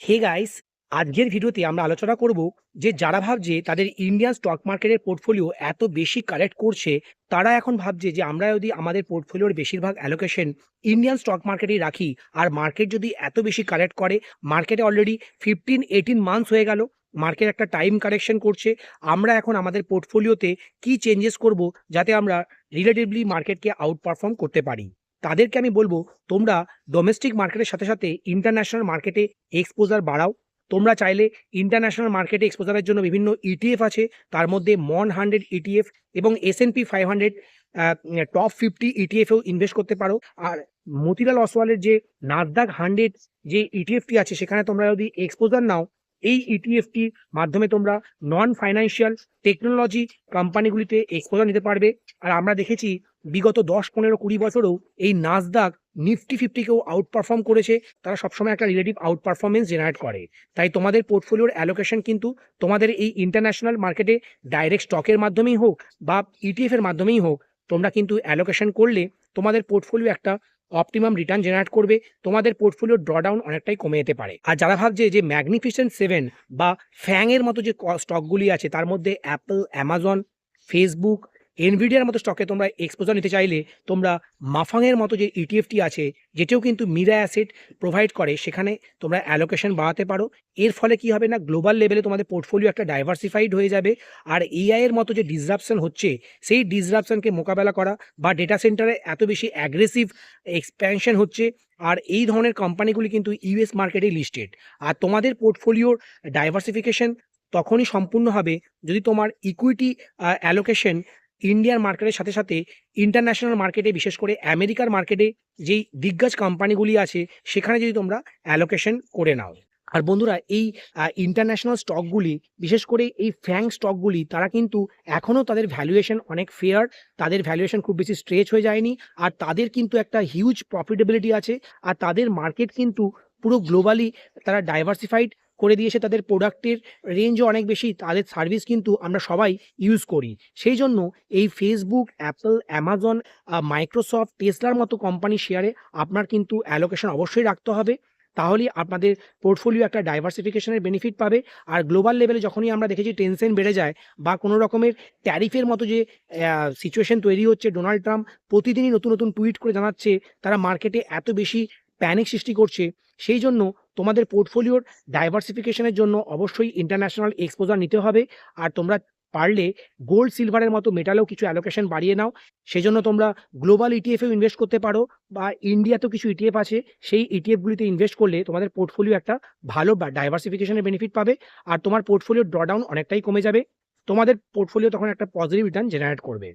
Hey guys আজকের ভিডিওতে আমরা আলোচনা করব যে যারা ভাবছে তাদের ইন্ডিয়ান স্টক মার্কেটের পোর্টফোলিও এত বেশি কালেক্ট করছে, তারা এখন ভাবছে যে আমরা যদি আমাদের পোর্টফোলিওর বেশিরভাগ অ্যালোকেশন ইন্ডিয়ান স্টক মার্কেটেই রাখি, আর মার্কেট যদি এত বেশি কালেক্ট করে মার্কেটে অলরেডি ফিফটিন এইটিন মান্থস হয়ে গেল মার্কেট একটা টাইম কারেকশন করছে, আমরা এখন আমাদের পোর্টফোলিওতে কি চেঞ্জেস করব যাতে আমরা রিলেটিভলি মার্কেটকে আউট পারফর্ম করতে পারি? তাদেরকে আমি বলব, তোমরা ডোমেস্টিক মার্কেটের সাথে সাথে ইন্টারন্যাশনাল মার্কেটে এক্সপোজার বাড়াও। তোমরা চাইলে ইন্টারন্যাশনাল মার্কেটে এক্সপোজারের জন্য বিভিন্ন ইটিএফ আছে, তার মধ্যে মন হান্ড্রেড ইটিএফ এবং S N P five hundred top fifty ইটিএফেও invest করতে পারো। আর মতিলাল অসওয়ালের যে নাজদাক হান্ড্রেড যে ইটিএফটি আছে, সেখানে তোমরা যদি এক্সপোজার নাও, এই ইটিএফটির মাধ্যমে তোমরা নন ফাইন্যান্সিয়াল টেকনোলজি কোম্পানিগুলিতে এক্সপোজার নিতে পারবে। আর আমরা দেখেছি বিগত দশ, পনেরো, কুড়ি বছরেও এই নাজদাক নিফটি ফিফটিকেও আউট পারফর্ম করেছে। তারা সবসময় একটা রিলেটিভ আউট পারফরমেন্স জেনারেট করে। তাই তোমাদের পোর্টফোলিওর অ্যালোকেশন কিন্তু তোমাদের এই ইন্টারন্যাশনাল মার্কেটে ডাইরেক্ট স্টকের মাধ্যমেই হোক বা ইটিএফ এর মাধ্যমেই হোক, তোমরা কিন্তু অ্যালোকেশন করলে তোমাদের পোর্টফোলিও একটা অপটিমাম রিটার্ন জেনারেট করবে। তোমাদের পোর্টফোলিওর ড্রডাউন অনেকটাই কমে যেতে পারে। আর যারা ভাবছে যে ম্যাগনিফিসেন্ট সেভেন বা ফ্যাংয়ের মতো যে স্টকগুলি আছে, তার মধ্যে অ্যাপল অ্যামাজন ফেসবুক এনভিডিয়ার মতো স্টকে তোমরা এক্সপোজার নিতে চাইলে তোমরা মাফাংয়ের মতো যে ইটিএফটি আছে, যেটিও কিন্তু মিরা অ্যাসেট প্রোভাইড করে, সেখানে তোমরা অ্যালোকেশন বাড়াতে পারো। এর ফলে কি হবে না গ্লোবাল লেভেলে তোমাদের পোর্টফোলিও একটা ডাইভার্সিফাইড হয়ে যাবে। আর এআই এর মতো যে ডিসরাপশন হচ্ছে, সেই ডিসরাপশনকে মোকাবেলা করা বা ডেটা সেন্টারে এত বেশি অ্যাগ্রেসিভ এক্সপ্যানশন হচ্ছে, আর এই ধরনের কোম্পানিগুলি কিন্তু ইউএস মার্কেটেই লিস্টেড আর তোমাদের পোর্টফোলিওর ডাইভার্সিফিকেশন তখনই সম্পূর্ণ হবে যদি তোমার ইকুইটি অ্যালোকেশন ইন্ডিয়ান মার্কেটের সাথে সাথে ইন্টারন্যাশনাল মার্কেটে বিশেষ করে আমেরিকার মার্কেটে যেই দিগ্গজ কোম্পানিগুলি আছে, সেখানে যদি তোমরা অ্যালোকেশন করে নাও। আর বন্ধুরা, এই ইন্টারন্যাশনাল স্টকগুলি বিশেষ করে এই ফ্যাং স্টকগুলি তারা কিন্তু এখনও তাদের ভ্যালুয়েশন অনেক ফেয়ার তাদের ভ্যালুয়েশন খুব বেশি স্ট্রেচ হয়ে যায়নি, আর তাদের কিন্তু একটা হিউজ প্রফিটেবিলিটি আছে, আর তাদের মার্কেট কিন্তু পুরো গ্লোবালি তারা ডাইভার্সিফাইড করে দিয়েছে তাদের প্রোডাক্টের রেঞ্জও অনেক বেশি, তাদের সার্ভিস কিন্তু আমরা সবাই ইউজ করি। সেই জন্য এই ফেসবুক অ্যাপল অ্যামাজন মাইক্রোসফট টেসলার মতো কোম্পানি শেয়ারে আপনার কিন্তু অ্যালোকেশন অবশ্যই রাখতে হবে। তাহলেই আপনাদের পোর্টফোলিও একটা ডাইভার্সিফিকেশনের বেনিফিট পাবে। আর গ্লোবাল লেভেলে যখনই আমরা দেখেছি টেনশন বেড়ে যায় বা কোনো রকমের ট্যারিফের মতো যে সিচুয়েশন তৈরি হচ্ছে ডোনাল্ড ট্রাম্প প্রতিদিনই নতুন নতুন টুইট করে জানাচ্ছে, তারা মার্কেটে এত বেশি প্যানিক সৃষ্টি করছে। সেই জন্য তোমাদের পোর্টফোলিওর ডাইভার্সিফিকেশনের জন্য অবশ্যই ইন্টারন্যাশনাল এক্সপোজার নিতে হবে। আর তোমরা পারলে গোল্ড সিলভারের মতো মেটালেও কিছু অ্যালোকেশন বাড়িয়ে নাও। সেজন্য তোমরা গ্লোবাল ইটিএফেও ইনভেস্ট করতে পারো বা ইন্ডিয়াতেও কিছু ইটিএফ আছে। সেই ইটিএফগুলিতে ইনভেস্ট করলে তোমাদের পোর্টফোলিও একটা ভালো ডাইভার্সিফিকেশনের বেনিফিট পাবে। আর তোমার পোর্টফোলিওর ড্রডাউন অনেকটাই কমে যাবে। তোমাদের পোর্টফোলিও তখন একটা পজিটিভ রিটার্ন জেনারেট করবে।